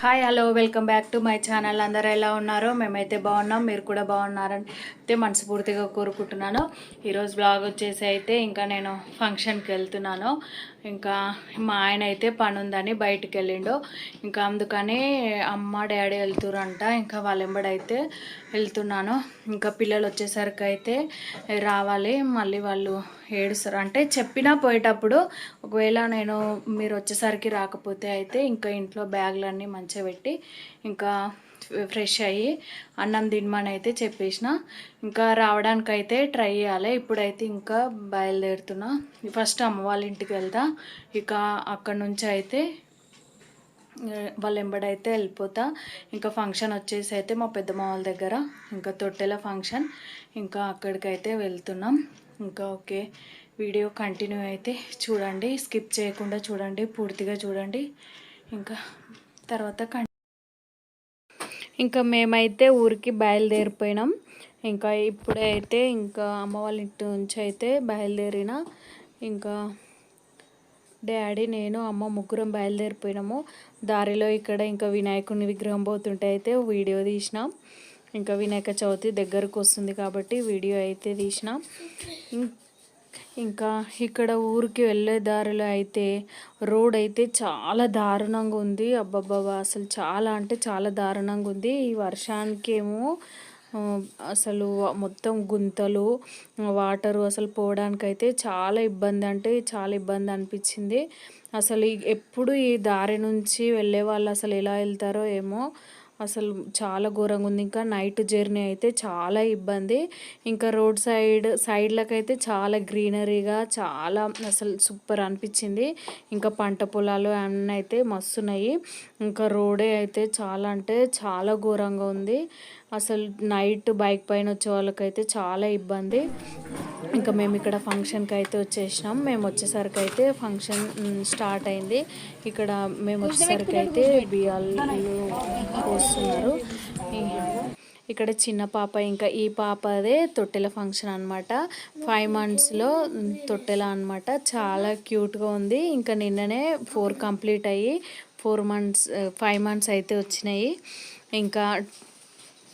Hi hello welcome back to my channel అందరూ ఎలా ఉన్నారో? మేమైతే బాగున్నాం. మీరు కూడా బాగున్నారని అయితే మనస్ఫూర్తిగా కోరుకుంటున్నాను. ఈరోజు బ్లాగ్ వచ్చేసి అయితే ఇంకా నేను ఫంక్షన్కి వెళ్తున్నాను. ఇంకా మా ఆయన అయితే పని ఉందని బయటికి వెళ్ళిండు ఇంకా అందుకని అమ్మ డాడీ వెళ్తురంట. ఇంకా వాళ్ళెంబడైతే వెళ్తున్నాను. ఇంకా పిల్లలు వచ్చేసరికి అయితే రావాలి. మళ్ళీ వాళ్ళు ఏడుస్తారు. అంటే చెప్పినా పోయేటప్పుడు ఒకవేళ నేను మీరు వచ్చేసరికి రాకపోతే అయితే ఇంకా ఇంట్లో బ్యాగులన్నీ మంచిగా పెట్టి ఇంకా ఫ్రెష్ అయ్యి అన్నం తినమని అయితే చెప్పేసిన. ఇంకా రావడానికి అయితే ట్రై చేయాలి. ఇప్పుడైతే ఇంకా బయలుదేరుతున్నా. ఫస్ట్ అమ్మ వాళ్ళ ఇంటికి వెళ్తా. ఇక అక్కడ నుంచి అయితే వాళ్ళ ఎంబడైతే వెళ్ళిపోతా. ఇంకా ఫంక్షన్ వచ్చేసి అయితే మా పెద్దమ్మ వాళ్ళ దగ్గర ఇంకా తొట్టెల ఫంక్షన్. ఇంకా అక్కడికైతే వెళ్తున్నాం. ఇంకా ఓకే వీడియో కంటిన్యూ అయితే చూడండి స్కిప్ చేయకుండా చూడండి పూర్తిగా చూడండి. ఇంకా తర్వాత కంటి ఇంకా మేమైతే ఊరికి బయలుదేరిపోయినాం. ఇంకా ఇప్పుడే అయితే ఇంకా అమ్మ వాళ్ళ ఇంటి నుంచి అయితే బయలుదేరిన. ఇంకా డాడీ నేను అమ్మ ముగ్గురం బయలుదేరిపోయినాము. దారిలో ఇక్కడ ఇంకా వినాయకుని విగ్రహం పోతుంటే అయితే వీడియో తీసినాం. ఇంకా వినాయక చవితి దగ్గరకు వస్తుంది కాబట్టి వీడియో అయితే తీసినాం. ఇంకా ఇక్కడ ఊరికి వెళ్ళే దారిలో అయితే రోడ్ అయితే చాలా దారుణంగా ఉంది. అబ్బబ్బబ్బా అసలు చాలా అంటే చాలా దారుణంగా ఉంది. ఈ వర్షానికి ఏమో అసలు మొత్తం గుంతలు వాటరు అసలు పోవడానికైతే చాలా ఇబ్బంది అంటే చాలా ఇబ్బంది అనిపించింది. అసలు ఎప్పుడు ఈ దారి నుంచి వెళ్ళే వాళ్ళు అసలు ఎలా వెళ్తారో ఏమో అసలు చాలా ఘోరంగా ఉంది. ఇంకా నైట్ జర్నీ అయితే చాలా ఇబ్బంది. ఇంకా రోడ్ సైడ్ సైడ్లకైతే చాలా గ్రీనరీగా చాలా అసలు సూపర్ అనిపించింది. ఇంకా పంట పొలాలు అన్నీ అయితే మస్తున్నాయి. ఇంకా రోడే అయితే చాలా అంటే చాలా ఘోరంగా ఉంది. అసలు నైట్ బైక్ పైన వచ్చే వాళ్ళకైతే చాలా ఇబ్బంది. ఇంకా మేము ఇక్కడ ఫంక్షన్కి అయితే వచ్చేసినాం. మేము వచ్చేసరికి అయితే ఫంక్షన్ స్టార్ట్ అయింది. ఇక్కడ మేము వచ్చేసరికి అయితే బియ్యాలు పోస్తున్నారు ఇక్కడ చిన్న పాప ఇంకా ఈ పాపదే తొట్టెల ఫంక్షన్ అనమాట ఫైవ్ మంత్స్లో తొట్టెల అనమాట చాలా క్యూట్గా ఉంది. ఇంకా నిన్ననే ఫోర్ కంప్లీట్ అయ్యి ఫోర్ మంత్స్ ఫైవ్ మంత్స్ అయితే వచ్చినాయి. ఇంకా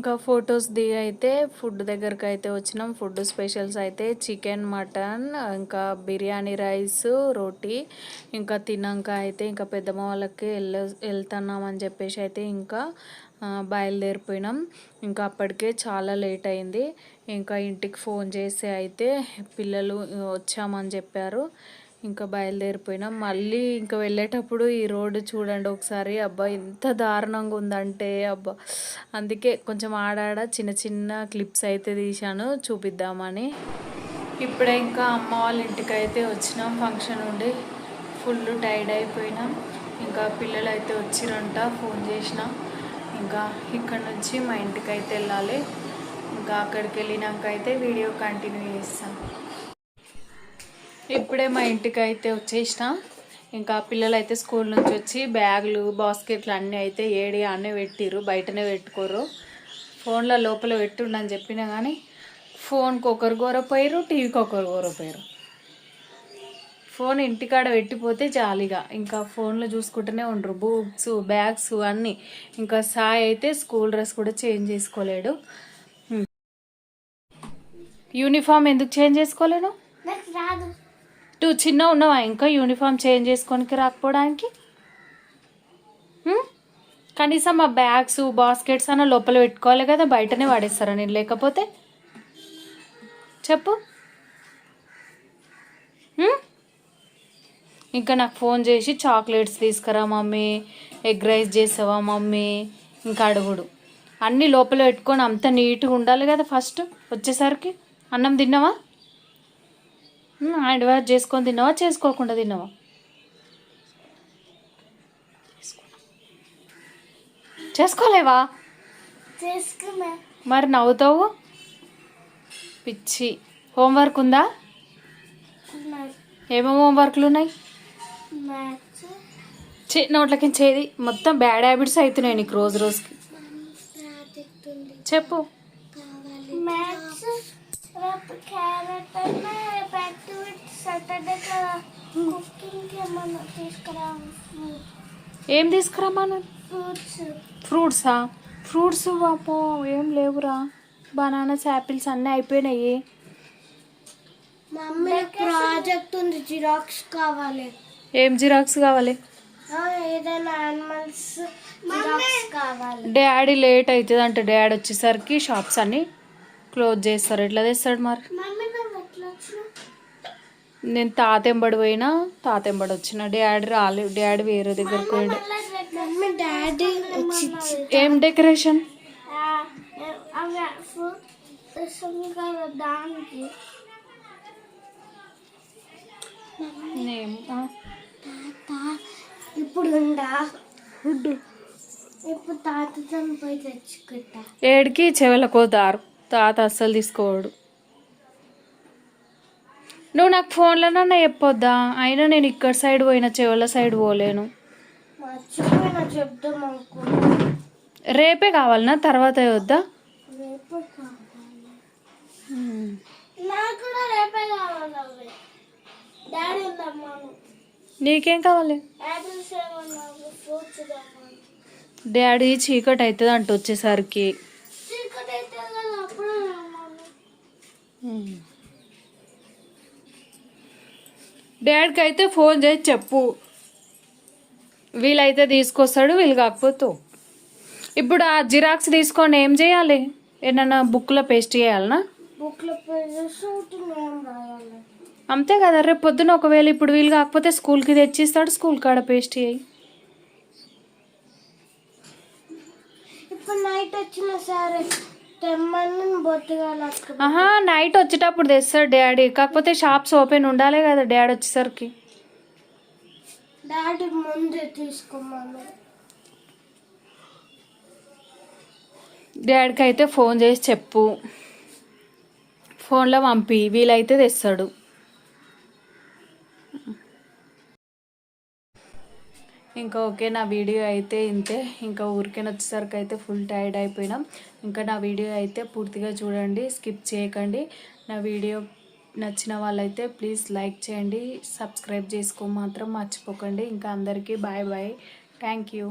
ఇంకా ఫొటోస్ దిగి అయితే ఫుడ్ దగ్గరకు అయితే వచ్చినాం. ఫుడ్ స్పెషల్స్ అయితే చికెన్ మటన్ ఇంకా బిర్యానీ రైస్ రోటీ ఇంకా తిన్నాక అయితే ఇంకా పెద్దమ్మ వాళ్ళకి వెళ్ళ వెళ్తున్నాం అని చెప్పేసి అయితే ఇంకా బయలుదేరిపోయినాం. ఇంకా అప్పటికే చాలా లేట్ అయింది. ఇంకా ఇంటికి ఫోన్ చేసి అయితే పిల్లలు వచ్చామని చెప్పారు. ఇంకా బయలుదేరిపోయినాం. మళ్ళీ ఇంకా వెళ్ళేటప్పుడు ఈ రోడ్డు చూడండి ఒకసారి. అబ్బా ఎంత దారుణంగా ఉందంటే అబ్బా. అందుకే కొంచెం ఆడాడ చిన్న చిన్న క్లిప్స్ అయితే తీశాను చూపిద్దామని. ఇప్పుడే ఇంకా అమ్మ వాళ్ళ ఇంటికి అయితే వచ్చినాం ఫంక్షన్ ఉండి. ఫుల్ టైర్డ్ అయిపోయినాం. ఇంకా పిల్లలు అయితే వచ్చిరంట ఫోన్ చేసిన. ఇంకా ఇక్కడ నుంచి మా ఇంటికి అయితే వెళ్ళాలి. ఇంకా అక్కడికి వెళ్ళినాక అయితే వీడియో కంటిన్యూ చేస్తాం. ఇప్పుడే మా ఇంటికి అయితే వచ్చేసిన. ఇంకా పిల్లలు అయితే స్కూల్ నుంచి వచ్చి బ్యాగులు బాస్కెట్లు అన్నీ అయితే ఏడి అన్నీ పెట్టిర్రు బయటనే పెట్టుకోరు ఫోన్లో లోపల పెట్టుండని చెప్పినా కానీ ఫోన్కి ఒకరు గోరపోయారు టీవీకి ఒకరు గోరపోయారు ఫోన్ ఇంటికాడ పెట్టిపోతే జాలీగా ఇంకా ఫోన్లో చూసుకుంటూనే ఉండరు. బుక్స్ బ్యాగ్స్ అన్నీ. ఇంకా సాయి అయితే స్కూల్ డ్రెస్ కూడా చేంజ్ చేసుకోలేడు. యూనిఫామ్ ఎందుకు చేంజ్ చేసుకోలేను? రాదు. టూ చిన్న ఉన్నావా? ఇంకా యూనిఫామ్ చేంజ్ చేసుకోనికి రాకపోవడానికి? కనీసం ఆ బ్యాగ్స్ బాస్కెట్స్ అన్న లోపల పెట్టుకోవాలి కదా బయటనే వాడేస్తారా నేను? లేకపోతే? చెప్పు. ఇంకా నాకు ఫోన్ చేసి చాక్లెట్స్ తీసుకురా మమ్మీ ఎగ్ రైస్ చేసావా మమ్మీ ఇంకా అడుగుడు. అన్నీ లోపల పెట్టుకొని అంత నీట్గా ఉండాలి కదా ఫస్ట్ వచ్చేసరికి. అన్నం తిన్నావా? వాష్ చేసుకొని తిన్నావా? చేసుకోకుండా తిన్నావా? చేసుకోలేవా? మరి నవ్వుతావు? పిచ్చి. హోంవర్క్ ఉందా? ఏమేమి హోంవర్క్లు ఉన్నాయి? చే నోట్లకి చేది మొత్తం బ్యాడ్ హ్యాబిట్స్ అవుతున్నాయి నీకు రోజు రోజుకి. చెప్పు. ఏం తీసుకురమ్మా ఫ్రూట్స్ ఫ్రూట్సా ఫ్రూట్స్ వాపో ఏం లేవురా. బనానాస్ యాపిల్స్ అన్నీ అయిపోయినాయి. ప్రాజెక్ట్ ఉంది జిరాక్స్ కావాలి. ఏం జిరాక్స్ కావాలి? డాడీ లేట్ అవుతుంది అంటే డాడీ వచ్చేసరికి షాప్స్ అన్నీ క్లోజ్ చేస్తారు. ఎట్లా తెస్తాడు మరి మమ్మీ నువ్వు ఎట్లా వచ్చినావు నేను తాతెంబడి పోయినా తాతెంబడి వచ్చిన. డాడీ రాలే డాడీ వేరే దగ్గరికి పోయాడు. ఏం డెకరేషన్? ఇప్పుడు ఇప్పుడు తాత చనిపోయి తెచ్చుకుంటా. ఏడికి చెవులకు దారు. తాత అస్సలు తీసుకోవాడు నువ్వు నాకు ఫోన్లోనన్నా చెప్పొద్దా? అయినా నేను ఇక్కడ సైడ్ పోయిన చెవుల సైడ్ పోలేను. రేపే కావాలనా? తర్వాత వద్దా? నాకు కావాలి డాడీ చీకటి అవుతుంది అంట వచ్చేసరికి చీకటి అయితే కదా అప్పుడు అమ్మాను డాడీకి అయితే ఫోన్ చేసి చెప్పు. వీలైతే తీసుకొస్తాడు వీలు కాకపోతే ఇప్పుడు ఆ జిరాక్స్ తీసుకొని ఏం చేయాలి? ఏమన్నా బుక్లో పేస్ట్ చేయాలనా? అంతే కదా రేపు పొద్దున ఒకవేళ ఇప్పుడు వీలు కాకపోతే స్కూల్కి తెచ్చిస్తాడు స్కూల్ కాడ పేస్ట్ చేయి. ఇప్పుడు నైట్ వచ్చిన సరే. ఆహా నైట్ వచ్చేటప్పుడు తెస్తాడు డాడీ. కాకపోతే షాప్స్ ఓపెన్ ఉండాలి కదా డాడీ వచ్చేసరికి. డాడీ ముందే తీసుకోమను. డాడీకి అయితే ఫోన్ చేసి చెప్పు. ఫోన్లో పంపి వీలైతే తెస్తాడు. ఇంకా ఓకే నా వీడియో అయితే ఇంతే. ఇంకా ఊరికే వచ్చేసరికి అయితే ఫుల్ టైర్డ్ అయిపోయినాం. ఇంకా నా వీడియో అయితే పూర్తిగా చూడండి స్కిప్ చేయకండి. నా వీడియో నచ్చిన వాళ్ళైతే ప్లీజ్ లైక్ చేయండి సబ్స్క్రైబ్ చేసుకో మాత్రం మర్చిపోకండి. ఇంకా అందరికీ బాయ్ బాయ్. Thank you.